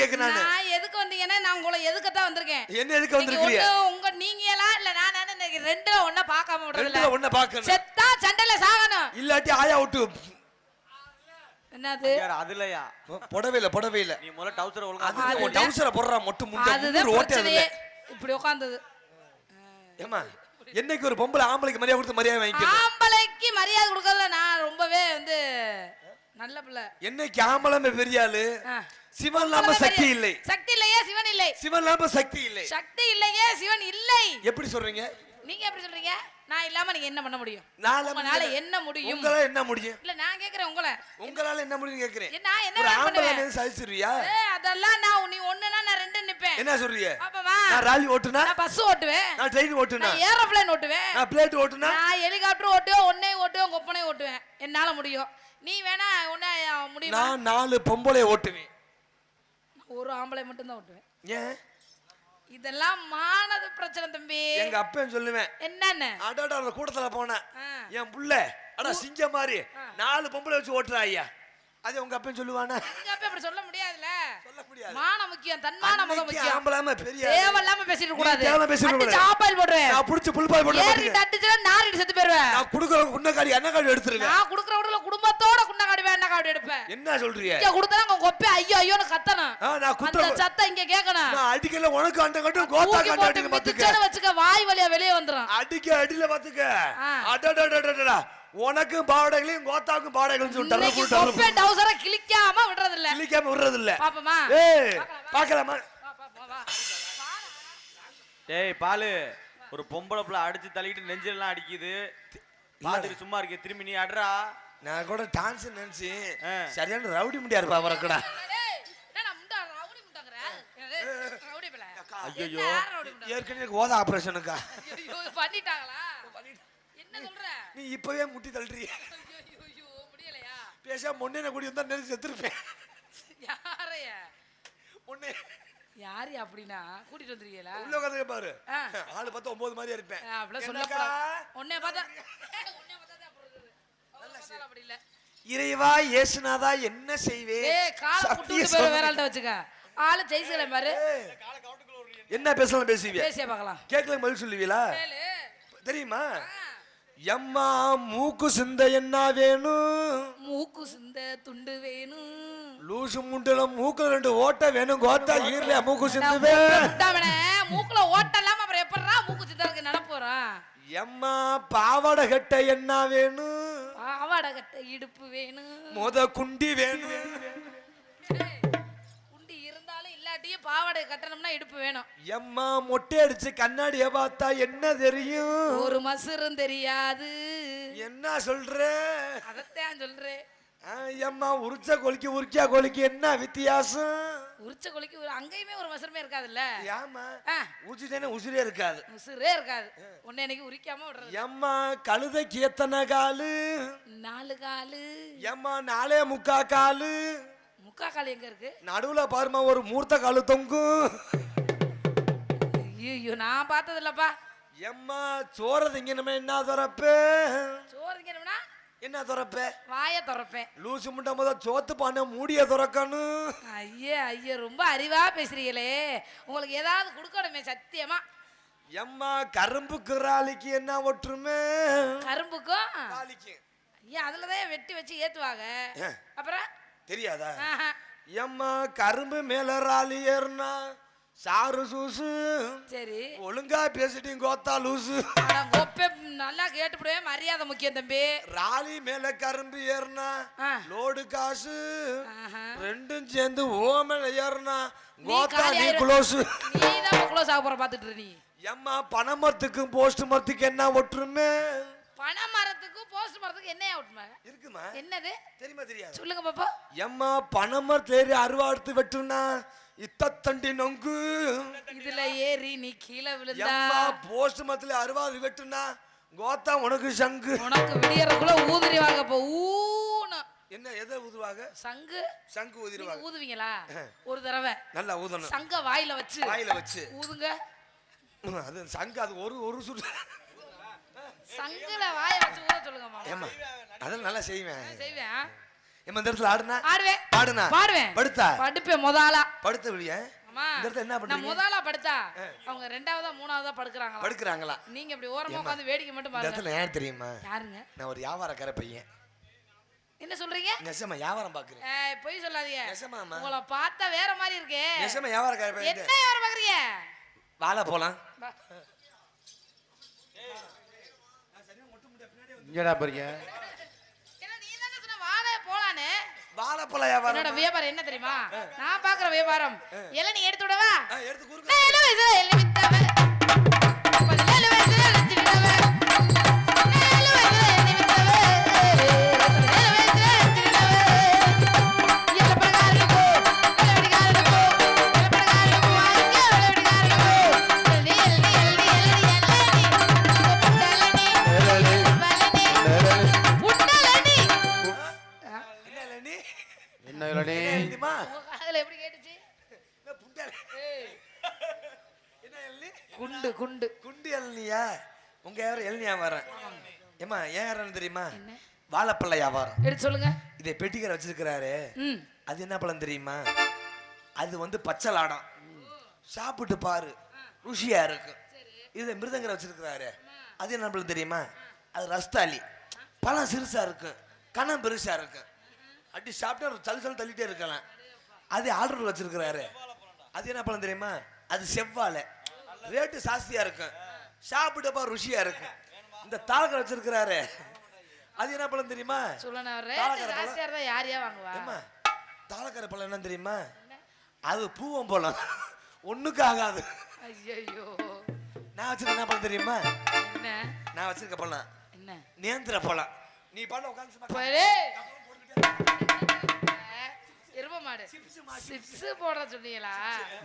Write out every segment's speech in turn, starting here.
கேட்க நானு? நான் எதுக்கு வந்தீங்கன்னா நான் உங்களை எதுக்கத்தான் வந்திருக்கேன். என்ன எதுக்கு ஒண்ணு உங்க நீங்களா இல்ல நான் இன்னைக்கு ரெண்டுல ஒண்ணா பார்க்காம விடுறதுல. ரெண்டுல ஒண்ண பாக்கணும் செத்தா சண்டையில சாகணும். இல்லாட்டி ஆயா விட்டு என்னது? அதுலயா புடவை இல்ல புடவை இல்ல நீ முதல்ல டவுசர் ஒழுங்கா அது டவுசரை போடுறா மொட்டு முண்டை. அதுதான் ஓட்டை இப்படி உட்கார்ந்தது ஏமா என்னைக்கு ஒரு பொம்பளை ஆம்பளைக்கு மரியாதை கொடுத்து மரியாதை வாங்கிக்கணும்? ஆம்பளைக்கு மரியாதை கொடுக்கறதுல நான் ரொம்பவே வந்து நல்ல பிள்ளை. என்னைக்கு ஆம்பளை பெரிய ஆளு. சிவன் இல்லாம சக்தி இல்லை. சக்தி இல்லையே? சிவன் இல்லை. சிவன் இல்லாம சக்தி இல்லை. சக்தி இல்லையே சிவன் இல்லை. எப்படி சொல்றீங்க? நீங்க எப்படி சொல்றீங்க? நான் இல்லாம நீங்க என்ன பண்ண முடியும்? உங்களால என்ன முடியும்? உங்களால என்ன முடியும்? இல்ல நான் கேக்குறேன் உங்களை. உங்களால என்ன முடியும் கேக்குறேன். நான் என்ன பண்ணுவேன்? ஏ, அதெல்லாம் நான் நீ ஒண்ணுனா நான் ரெண்டு நிப்பேன். என்ன சொல்றீங்க? பாப்பமா நான் ராலி ஓட்டுனா? நான் பஸ் ஓட்டுவேன். நான் ட்ரெயின் ஓட்டுனா? நான் ஏரோப்ளேன் ஓட்டுவேன். நான் பிளேட் ஓட்டுனா? நான் ஹெலிகாப்டர் ஓட்டுவேன் ஒன்னே ஓட்டுவேன் கொப்பனை ஓட்டுவேன். என்னால முடியும். நீ வேணா உன்ன முடியுமா? நான் நாலு பொம்பளை ஓட்டுவேன். ஒரு ஆம்பளை மட்டும் தான் ஓட்டுவேன். ஏன்? இதெல்லாம் மானத பிரச்சனை தம்பி. எங்க அப்பன் சொல்லுவேன். என்னன்னு? அடாடா கூட்டத்துல போனேன். என் புள்ள அடா சிங்க மாதிரி நாலு பொம்பளை வச்சு ஓட்டுறா ஐயா அது உங்க அப்பன் சொல்லுவானா? நீங்க அப்ப இப்படி சொல்ல முடியாதுல சொல்ல முடியாது. மானம் முக்கியம் முதல் அன்னைக்கு முக்கியம். ஆம்பளாம பெரிய தேவையில்லாம பேசிட்டு கூடாது. தேவையில்லாம பேசிட்டு கூடாது. ஆப்பாயில் போடுவேன் நான் புடிச்சு புல்பால் போட்டு ஏறி பாத்துக்க. தட்டுச்சுன்னா நாரிட்டு செத்து போயிருவேன். நான் குடுக்குற குன்னக்காடி அண்ணக்காடி எடுத்துருவேன் நான் குடுக்குற விடல குடும்பத்தோட குண்டா காடி வேண்டாம் காடி எடுப்பேன்? என்ன சொல்றீங்க? இங்க கொடுத்தா உங்க கொப்பை ஐயோ ஐயோன்னு கத்தணும். நான் குத்துற அந்த சத்தம் இங்க கேட்கணும். நான் அடிக்கல உனக்கு அந்த கட்டும் கோத்தா பாத்துக்க மிதிச்சேன்னு வச்சுக்க வாய் வழியா வெளியே வந்துரும். அடிக்க அடியில பாத்துக்க. அடடடடடடா உனக்கும் பாவடைகளையும் கோத்தாக்கும் பாவடைகளையும் சொல்லிட்டு இன்னைக்கு டர்ரு புல் கொப்பை டவுசரை கிழிக்காம விடுறது இல்ல கிளிக்காம விடுறது இல்ல பாப்போமா ஏய். டேய் பாலு ஒரு பொம்பளை புள்ள அடிச்சு தள்ளிட்டு நெஞ்செல்லாம் அடிக்குது. பாத்துட்டு சும்மா இருக்கே திரும்பி நீ அட்றா. நான் கூட டான்ஸ் நினைச்சு. சரியான ரவுடி முடியா இருப்பா யார் ரவுடி முண்டா? ஏற்கனவே எனக்கு ஓத ஆபரேஷனுக்கா ஐயோ, பண்ணிட்டாங்களா? நீ இப்பவே முட்டி தள்ளுறிய ஐயோ, ஐயோ, ஐயோ, முடியலையா? பேசாம முன்னே கூடி வந்தா நெரிச்சு செத்துருப்பேன் யாரைய? முன்னே யாரு அப்படின்னா கூட்டிட்டு வந்துருக்கீங்களா உள்ள உட்காந்து பாரு. ஆளு பார்த்தா ஒன்பது மாதிரியா இருப்பேன் அப்படிலாம்? சொல்லக்கூடாது உன்னை பார்த்தா அப்படி இல்ல. இறைவா இயேசுநாதா என்ன செய்வேன் காலை புட்டு சோதனை. வேற ஆள்கிட்ட வச்சுக்க. ஆளு ஜெயிச்சுக்கிறேன் பாரு என்ன பேசலாம் பேசுவீங்க பேசியா பார்க்கலாம் கேட்கல பதில் சொல்லுவீங்களா கேளு. தெரியுமா. எம்மா மூக்கு சிந்த என்ன வேணும் மூக்கு சிந்த துண்டு வேணும் லூசு முண்டுல மூக்குல ரெண்டு ஓட்ட வேணும் கோத்தா ஈரல மூக்கு சிந்துவே. மூக்குல ஓட்டை இல்லாம அப்புறம் எப்படிடா மூக்கு சித்தருக்கு நடப்போறான் எம்மா பாவாடை கட்ட என்ன வேணும் பாவாடை கட்ட இடுப்பு வேணும் மொத குண்டி வேணும் பாவாடை கட்டணும்னா இடுப்பு வேணும். எம்மா மொட்டை அடிச்சு கண்ணாடிய பார்த்தா என்ன தெரியும்? ஒரு மசுரும் தெரியாது. என்ன சொல்ற? அதத்தான் சொல்றேன். எம்மா உரிச்ச கொலிக்கு உரிக்கா கொலிக்கு என்ன வித்தியாசம்? உரிச்ச கொலிக்கு ஒரு- அங்கேயுமே ஒரு மசுரமே இருக்காதுல்ல? ஏமா ஆ, உரிச்சுட்டேனே உசிரே இருக்காது. உசுரே இருக்காது. உன்னை இன்னைக்கு உரிக்காம விடுறது? எம்மா கழுதைக்கு எத்தனை காலு? நாலு காலு. எம்மா நாலே முக்கா காலு? முக்கா கால் எங்க இருக்கு? நடுவுல பாருமா ஒரு மூர்த்த காலு தொங்கும் ஐயோ நான் பார்த்தது இல்லப்பா. எம்மா சோற திங்கணுமே என்ன துறப்ப? சோறு திங்கணும்னா என்ன துறப்ப? வாயை திறப்பேன். லூசு முட்டை முத சோத்து பானை மூடிய துறக்கணும் ஐயே ஐயே ரொம்ப அறிவா பேசுறீங்களே. உங்களுக்கு ஏதாவது கொடுக்கணுமே சத்தியமா. எம்மா கரும்பு கிராலிக்கு என்ன ஒற்றுமை? கரும்புக்கும்? காலிக்கு ஐயா அதுலதான் வெட்டி வச்சு ஏத்துவாங்க. அப்புறம்? தெரியாதா. எம்மா கரும்பு மேல ராலி ஏறுனா சாரு சூசு. சரி. ஒழுங்கா பேசிட்டீங்க கோத்தா லூசு. கொப்பை நல்லா கேட்டுப்படுவே மரியாதை முக்கியம் தம்பி. ராலி மேல கரும்பு ஏறுனா. லோடு காசு. ரெண்டும் சேர்ந்து ஓ மேல ஏறுனா கோத்தா நீ. குளோசு. நீ தான் க்ளோஸ் ஆக போற பாத்துட்டு நீ. எம்மா பனைமரத்துக்கும் போஸ்ட் மரத்துக்கு என்ன ஒற்றுமை? பனை மரத்துக்கும் போஸ்ட் மரத்துக்கும் என்னையா விட்டுமா இருக்குமா? என்னது? தெரியுமா தெரியாது? சொல்லுங்க பாப்பா. எம்மா பனைமரத்துல ஏறி அருவாடுத்து வெட்டுனா இத்தத்தண்டி நொங்கு. இதுல ஏறி நீ கீழே விழுந்தா. எம்மா போஸ்ட் மரத்துல அருவாடு வெட்டுனா கோத்தா உனக்கு சங்கு. உனக்கு விடியறதுக்குள்ள ஊதுரி வாங்க போ ஊன்னு என்ன எதை ஊதுவாங்க? சங்கு. சங்கு ஊதிடுவாங்க ஊதுவீங்களா? ஒரு தடவை. நல்லா ஊதணும். சங்க வாயில வச்சு. வாயில வச்சு. ஊதுங்க. அது சங்கு அது ஒரு ஒரு சுற்று சங்குல வாய வச்சு ஊத சொல்லுங்க மாமா. ஏம்மா அதெல்லாம் நல்லா செய்வேன். செய்வேன் எம்ம இந்த இடத்துல ஆடுனா? ஆடுவேன். பாடுனா? பாடுவேன். படுத்தா? படுப்பேன் முதலா. படுத்த இடத்துல என்ன பண்றீங்க முதலா படுத்தா அவங்க ரெண்டாவதா மூணாவதா படுக்குறாங்களா? படுக்கிறாங்களா? நீங்க இப்படி ஓரமா உட்காந்து வேடிக்கை மட்டும் பாருங்க இடத்துல ஏன் தெரியுமா? யாருங்க? நான் ஒரு வியாபாரக்கார பையன். என்ன சொல்றீங்க? நெசமா வியாபாரம் பாக்குறேன். பொய் சொல்லாதீங்க. நெசமாமா உங்களை பார்த்தா வேற மாதிரி இருக்கே. நெசமா பையன் என்ன யார் பாக்குறீங்க? வாழ போலாம். இங்கடா போறீங்க என்ன நீ தானே சொன்ன வாழ போலான்னு. வாழைப்பழ என்னோட வியாபாரம். வியாபாரம் என்ன தெரியுமா? நான் பாக்குற வியாபாரம். எல்லாம் நீ எடுத்து விடவா? எடுத்து குறுக்க காதுல எப்படி கேட்டுச்சு? குண்டு குண்டு. குண்டு இளநியா உங்க யாரும் இளநீ வியாபாரம் ஏமா ஏன் யாரும் தெரியுமா? வாழைப்பழ வியாபாரம். எடுத்து சொல்லுங்க. இதை பெட்டிக்கரை வச்சிருக்கிறாரு. அது என்ன பழம் தெரியுமா? அது வந்து பச்சை லாடம். சாப்பிட்டு பாரு. ருசியா இருக்கு. இதை மிருதங்கரை வச்சிருக்கிறாரு. அது என்ன பழம் தெரியுமா? அது ரஸ்தாலி பழம் சிறுசா இருக்கு. கணம் பெருசா இருக்கு. அடி சாப்பிட்டா சல் சல் தள்ளிட்டே இருக்கலாம். அது ஆர்டர் வச்சிருக்கிறாரு. அது என்ன பழம் தெரியுமா? அது செவ்வாழை. ரேட்டு ஜாஸ்தியா இருக்கு சாப்பிட்டப்பா ருசியா இருக்கு இந்த தாளக்கரை வச்சிருக்கிறாரு. அது என்ன பழம் தெரியுமா? தாளக்கரை பழம். என்ன தெரியுமா? அது பூவம் பழம். ஒண்ணுக்கு ஆகாது. ஐயோ நான் வச்சிருக்க என்ன பழம் தெரியுமா? நான் வச்சிருக்க பழம். என்ன? நேந்திர பழம் நீ பண்ண உட்காந்து எரும மாடு. சிப்ஸ் போடுற சொன்னீங்களா?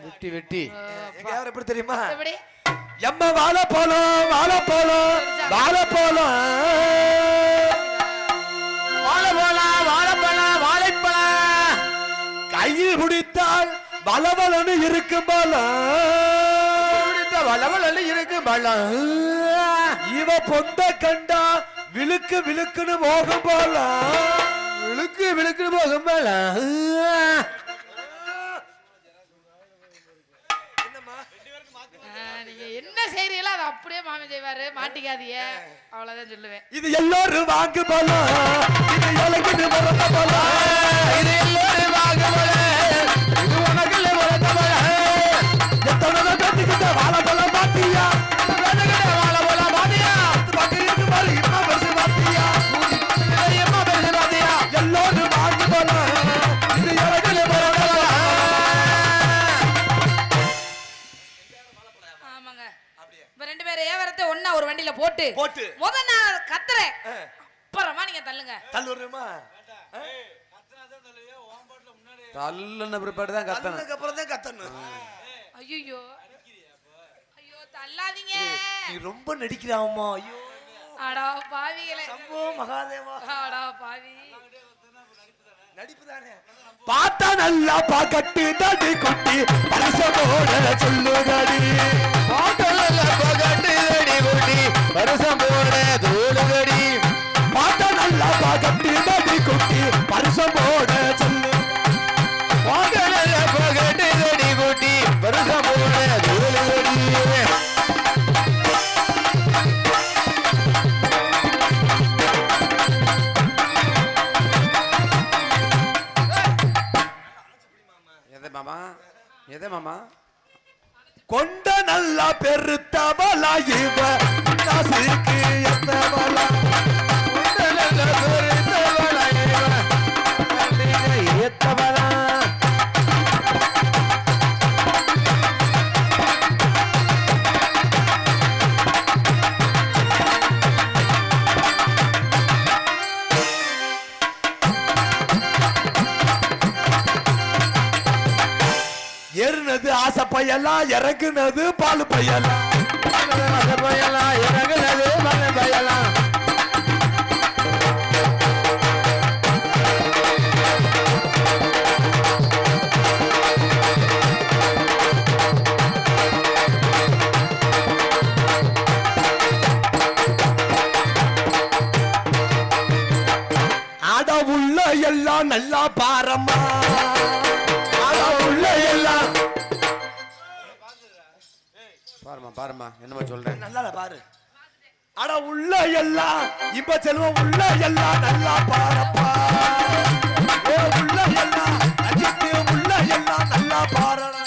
வெட்டி வெட்டி. எங்க யார் எப்படி தெரியுமா? எப்படி? எம்ம வாழைப்பழம் வாழைப்பழம் கையில் பிடித்தால் பலபலன்னு இருக்கும் பழம் வளவள இருக்கு பள்ளம் இவ பொந்த கண்டா விழுக்கு விழுக்குன்னு போகும் போலாம் விழுக்கு விழுக்குன்னு போகும் பள்ளம் என்னம்மா? ஆ, நீங்க என்ன செய்றீங்களோ அதை அப்படியே மாமி செய்வாரு. மாட்டிக்காதீங்க. அவ்வளவுதான் சொல்லுவேன். இது எல்லாரும் இது இது எல்லோரும் வாங்க போல இது உனக்கு உனக்கு போல எத்தனை பேத்துக்கிட்ட வாழைப்பழம் பாத்தியா போட்டு. போட்டு. முத நான் கத்துறேன். அப்புறமா நீங்க தள்ளுங்க. தள்ளுறமா தள்ளுன பிற்பாடு தான் கத்தணும். அப்புறம் தான் கத்தணும். ஐயோ ஐயோ தள்ளாதீங்க. நீ ரொம்ப நடிக்கிறாமா ஐயோ. அடா பாவிகளே. சம்போ மகாதேவா. அடா பாவி. நடிப்பு தானே? பார்த்தா நல்லா பாக்கட்டு நடி குட்டி. பரிசமோட சொல்லுகடி பாட்டல பகட்டு தடி குட்டி. வருஷம் போட தூளுகடி பார்த்தா நல்லா பாக்கட்டு நடி குட்டி பரிசமோட சொல்லு. பாட்டல பகட்டு தடி குட்டி வருஷம் போட தூளுகடி எதை மாமா? எதை மாமா? கொண்ட நல்லா பெருத்தவளா இவ. காசுக்கு எத்தவளா ஆசை பையலா இறக்குனது பால் பையலா பயலாம் செல்வம் உள்ள எல்லாம் நல்லா பாரப்பா. ஏ உள்ள எல்லாம் அஜித்து உள்ள எல்லாம் நல்லா பாரடா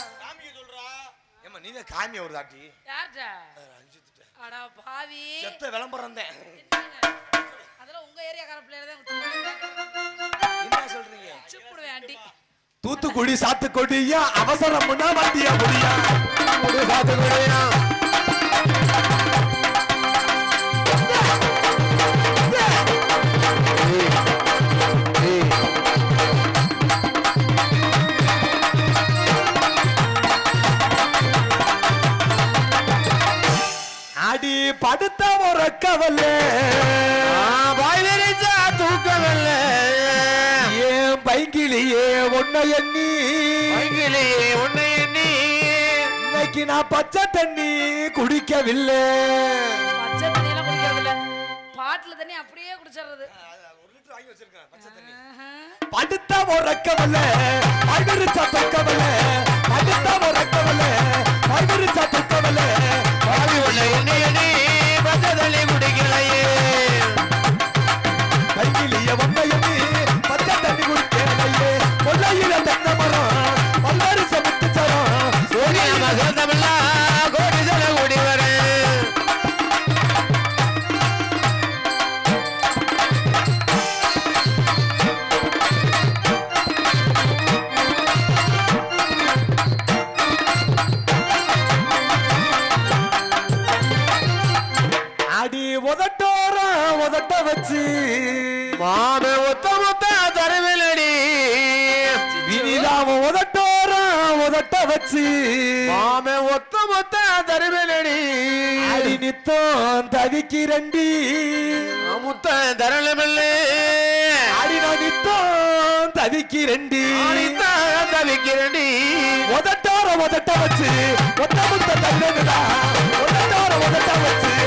ஏமா நீங்க காமிய ஒரு தாட்டி. யார்டா அடா பாவி. செத்த விளம்பரம் தான் அதெல்லாம் உங்க ஏரியாக்கார பிள்ளைல தான் குத்துவாங்க. என்ன சொல்றீங்க? சுப்பிடுவேன் ஆண்டி. தூத்துக்குடி சாத்துக்குடியா அவசரம்னா வண்டியா முடியா சாத்துக்குடியா. படுத்த ஒரு கவலை வாய் விரிச்சா தூக்கமில்ல ஏன் பைங்கிலியே ஒன்ன எண்ணி. வங்கிலேயே உன்னை எண்ணி. இன்னைக்கு நான் பச்சை தண்ணி குடிக்கவில்லை. பச்சை தண்ணியெல்லாம் குடிக்கிறது இல்ல பாட்டில் தண்ணி அப்படியே குடிச்சிடுறது. படுத்த உறக்கவல்ல பைவிரிச்சா தொக்கவல்ல படுத்த உறக்கவல்ல பைவிரிச்சா தொக்கவல்ல பாவி உன்னை எண்ணி எண்ணி. பச்சை உதட்ட வச்சு. மாமே ஒத்த மொத்த தரவிலடி. வினிலாம உதட்டோரம் உதட்ட வச்சு. மாமே ஒத்த மொத்த தரவிலடி. அடி நித்தம் தவிக்கிறண்டி முத்த தரலமில்லே. அடி நான் நித்தம் தவிக்கிறண்டி தவிக்கிறடி உதட்டோர உதட்ட வச்சு. ஒத்த முத்த தள்ளதுடா உதட்டோர உதட்ட வச்சு.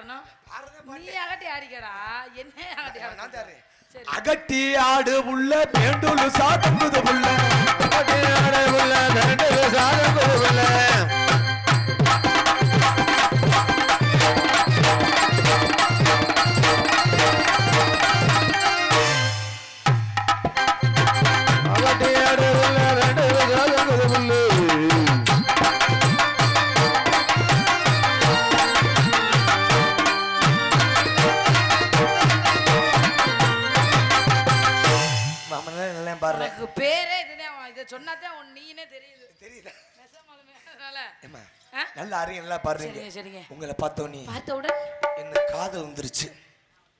ஆடணும் நீ அகட்டி ஆடிக்கடா. என்ன அகட்டி ஆடணும் அகட்டி ஆடு புள்ள பேண்டுலு சாத்தம் குது புள்ள. பட்டினாடே உள்ள சாதம் கொடுக்கல நல்லா அறிய நல்லா பாடுறீங்க. சரிங்க சரிங்க. உங்களை பார்த்தோன்னே பார்த்த உடனே என்ன காதல் வந்துருச்சு.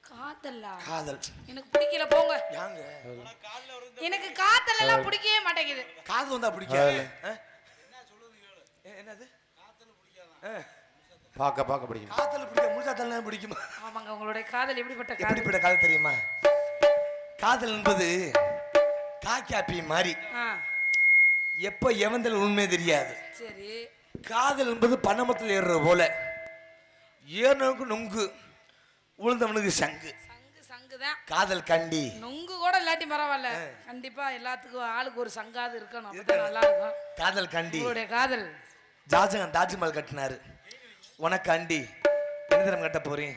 காத்தல்லா காதல். எனக்கு பிடிக்கல போங்க. யாங்க? எனக்கு எல்லாம் பிடிக்கவே மாட்டேங்குது. காதல் வந்தா பிடிக்காது. ஆ? ஏ, என்னது ஆ, பார்க்க பார்க்க பிடிக்கும். காதல் பிடிக்க முழுசா தள்ள பிடிக்குமா? ஆமாங்க உங்களுடைய காதல் எப்படிப்பட்ட காதல்? எப்படிப்பட்ட காதல் தெரியுமா? காதல் என்பது காக்காப்பி மாதிரி ஆ. எப்போ எவந்தல் உண்மை தெரியாது. சரி. காதல் என்பது பணமத்தில் ஏறுறது போல. ஏறினவனுக்கு நொங்கு உளுந்தவனுக்கு சங்கு. சங்கு சங்கு தான் காதல் கண்டி. நொங்கு கூட இல்லாட்டி பரவாயில்ல. கண்டிப்பா எல்லாத்துக்கும் ஆளுக்கு ஒரு சங்காது இருக்கணும். அப்பதான் நல்லா இருக்கும் காதல் கண்டி. உங்களுடைய காதல். ஜாஜகான் தாஜ்மஹால் கட்டினாரு. உனக்கு அண்டி என்ன தினம் கட்ட போறேன்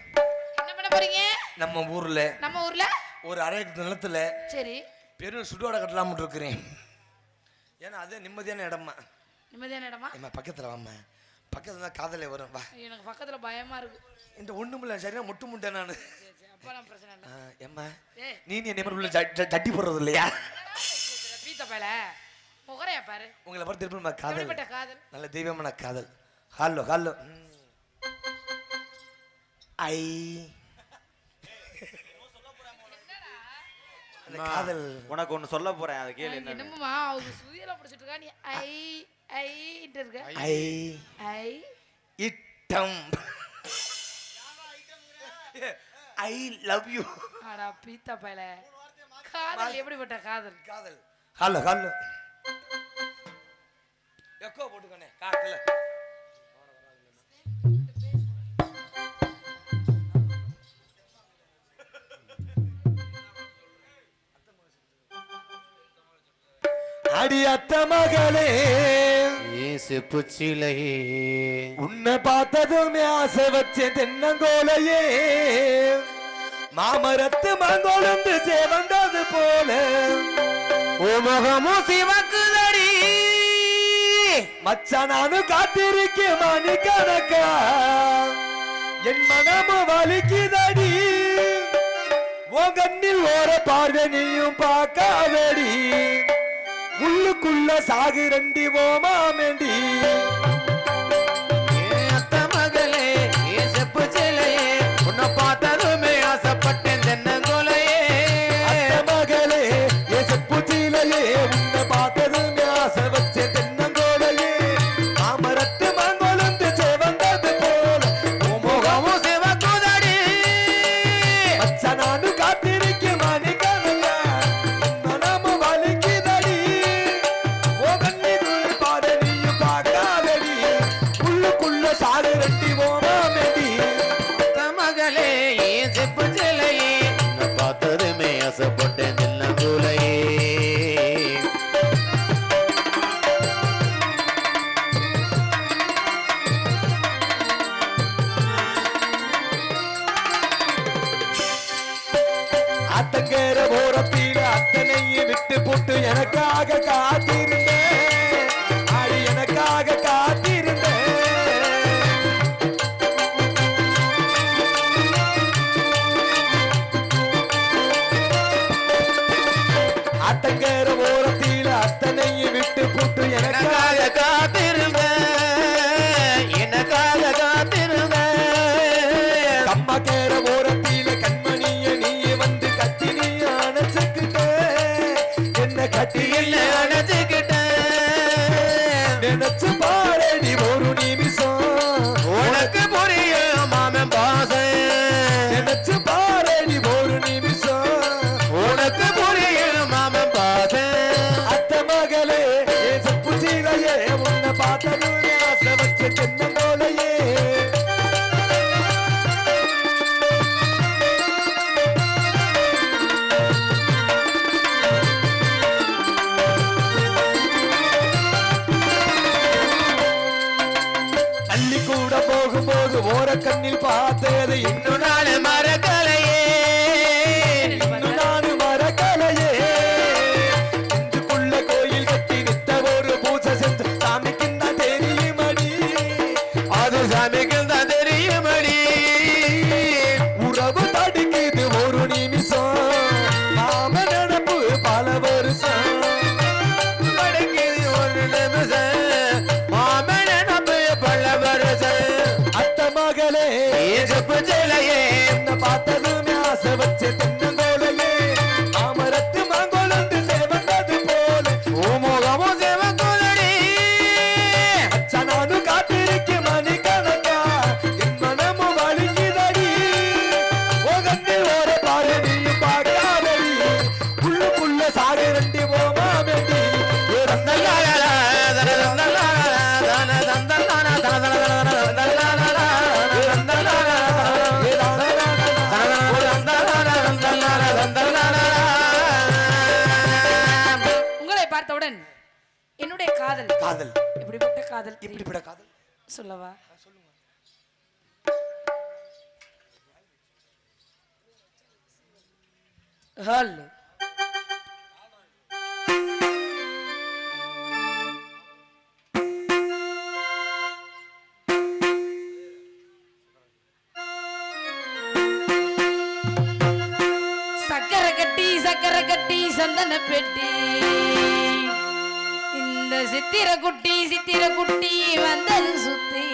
என்ன பண்ண போறீங்க? நம்ம ஊர்ல நம்ம ஊர்ல? ஒரு அரை நிலத்துல சரி. பெரும் சுடுவாடை கட்டலாம்னு இருக்கிறேன். ஏன்னா அது நிம்மதியான இடமா நிம்மதியான இடமா? ஏம்மா பக்கத்துல வாம்மா. பக்கத்துல தான் காதலே வரும். வா. எனக்கு பக்கத்துல பயமா இருக்கு. இந்த ஒண்ணுமில்ல சரியா முட்டு முட்டேன் நான். அப்பெல்லாம் பிரச்சனை இல்லை. ஏம்மா நீ நீ என்ன உள்ள ஜட்டி போடுறது இல்லையா? பீத்த பயல முகரையா பாரு. உங்களை பார்த்து திரும்ப காதல். காதல்? நல்ல தெய்வமான காதல். Hello hello. ஐ. அந்த காதல். உனக்கு ஒண்ணு சொல்ல போறேன் அதை கேளு என்ன என்னம்மா அவங்க சுதியில பிடிச்சிட்டு இருக்கா? நீ ஐ. I I. இட்டம். I love you. அடா பீத்த பயல. காதல் எப்படிப்பட்ட காதல்? காதல். Hello hello. எக்கோ போட்டுக்கண்ணே காட்டுல அடி அத்த மகளே. ஏசு புச்சிலையே உன்னை பார்த்ததுமே ஆசை வச்ச தென்னங்கோலையே. மாமரத்து மங்கோலந்து சேவந்தது போல. உமகமும் சிவக்குதடி. மச்சான் நானும் காத்திருக்க மணி கணக்கா. என் மனமும் வலிக்குதடி. உன் ஓர பார்வை நீயும் பார்க்காதடி. உள்ளுக்குள்ள சாகு ரெண்டி ஓமாமேண்டி அத்த மகளே செப்பு புச்சிலையே உன்னை பார்த்ததுமே ஆசைப்பட்டேன் தென்னங்க உள்ளுக்குள்ள வெட்டிவோம் கூட போகும் போது ஓர கண்ணில் பார்த்தது இன்னும் இன்னும் சொல்லவா? ஹலோ. சக்கரை கட்டி சக்கரை கட்டி சந்தன பெட்டி. இந்த சித்திர குட்டி சித்திர குட்டி வந்தது சுத்தி.